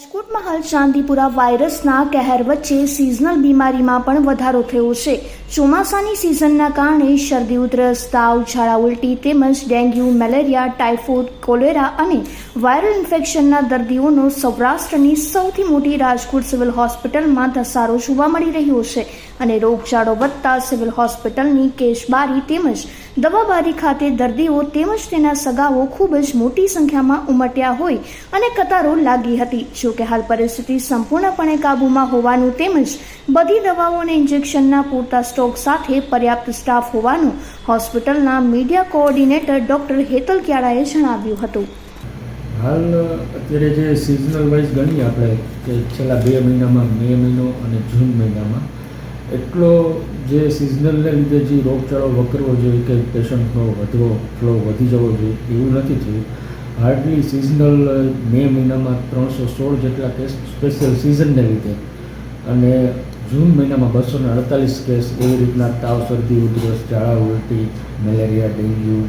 રાજકોટમાં હાલ ચાંદીપુરા વાયરસના કહેર વચ્ચે સિઝનલ બીમારીમાં પણ વધારો થયો છે. ચોમાસાની સિઝનના કારણે શરદી, ઉધરસ, તાવ, ઝાડા ઉલટી તેમજ ડેન્ગ્યુ, મેલેરિયા, ટાઇફોઇડ, કોલેરા અને વાયરલ ઇન્ફેક્શનના દર્દીઓનો સૌરાષ્ટ્રની સૌથી મોટી રાજકોટ સિવિલ હોસ્પિટલમાં ધસારો જોવા મળી રહ્યો છે. અને રોગચાળો વધતા સિવિલ હોસ્પિટલની કેશબારી તેમજ દવાબારી ખાતે દર્દીઓ તેમજ તેના સગાઓ ખૂબ જ મોટી સંખ્યામાં ઉમટ્યા હોય અને કતારો લાગી હતી. જો કે હાલ પરિસ્થિતિ સંપૂર્ણપણે કાબૂમાં હોવાનું તેમજ બધી દવાઓ અને ઇન્જેક્શનના પૂરતા સ્ટોક સાથે પર્યાપ્ત સ્ટાફ હોવાનું હોસ્પિટલના મીડિયા કોઓર્ડિનેટર ડોક્ટર હેતલ ક્યારાએ જણાવ્યું હતું. હાલ અત્યારે જે સિઝનલ વાઇઝ ગણીએ આપણે, કે છેલ્લા બે મહિનામાં, મે મહિનો અને જૂન મહિનામાં એટલો જે સિઝનલને લીધે જે રોગચાળો વકરવો જોઈએ, કે પેશન્ટનો વધવો ફ્લો વધી જવો જોઈએ, એવું નથી થયું. હાર્ડલી સિઝનલ મે મહિનામાં ત્રણસો સોળ જેટલા કેસ સ્પેશિયલ સિઝનને લીધે. અને જૂન મહિનામાં બસો ને અડતાલીસ કેસ એવી રીતના તાવ, શરદી, ઉધરસ, ઝાડા, ઉલટી, મેલેરિયા, ડેન્ગ્યુ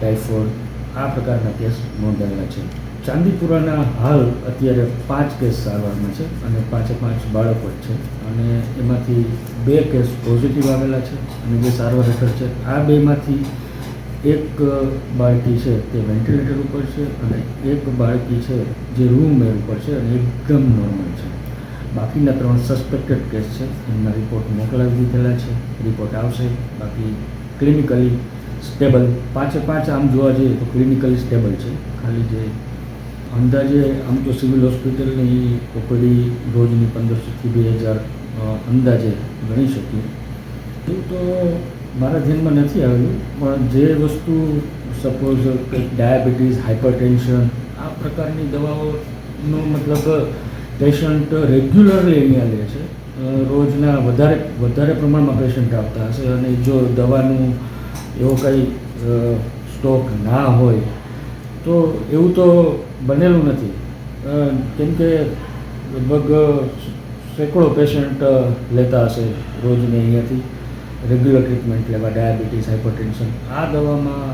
ટાઇફોઇડ આ પ્રકારના કેસ નોંધાયેલા છે. ચાંદીપુરાના હાલ અત્યારે પાંચ કેસ સારવારમાં છે અને પાંચે પાંચ બાળકો જ છે. અને એમાંથી બે કેસ પોઝિટિવ આવેલા છે અને જે સારવાર હેઠળ છે, આ બેમાંથી એક બાળકી છે તે વેન્ટિલેટર ઉપર છે અને એક બાળકી છે જે રૂમ મેર ઉપર છે અને એકદમ નોર્મલ છે. બાકીના ત્રણ સસ્પેક્ટેડ કેસ છે, એમના રિપોર્ટ મોકલાવી દીધેલા છે રિપોર્ટ આવશે. બાકી ક્લિનિકલી સ્ટેબલ પાંચે પાંચ આમ જોવા જઈએ તો ક્લિનિકલી સ્ટેબલ છે. ખાલી જે અંદાજે આમ તો સિવિલ હોસ્પિટલની ઓપીડી રોજની પંદરસોથી બે હજાર અંદાજે ગણી શકીએ. એવું તો મારા ધ્યાનમાં નથી આવ્યું, પણ જે વસ્તુ સપોઝ ડાયાબિટીસ હાઇપરટેન્શન આ પ્રકારની દવાઓનો મતલબ પેશન્ટ રેગ્યુલરલી અહીંયા લે છે. રોજના વધારે વધારે પ્રમાણમાં પેશન્ટ આવતા હશે અને જો દવાનું એવો કંઈ સ્ટોક ના હોય તો એવું તો બનેલું નથી. કેમ કે લગભગ સેંકડો પેશન્ટ લેતા હશે રોજને અહીંયાથી. રેગ્યુલર ટ્રીટમેન્ટ લેવા ડાયાબિટીસ હાઇપરટેન્શન આ દવામાં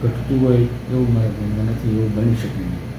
ઘટતું હોય એવું મારા ધ્યાનમાં નથી, એવું બની શકે નહીં.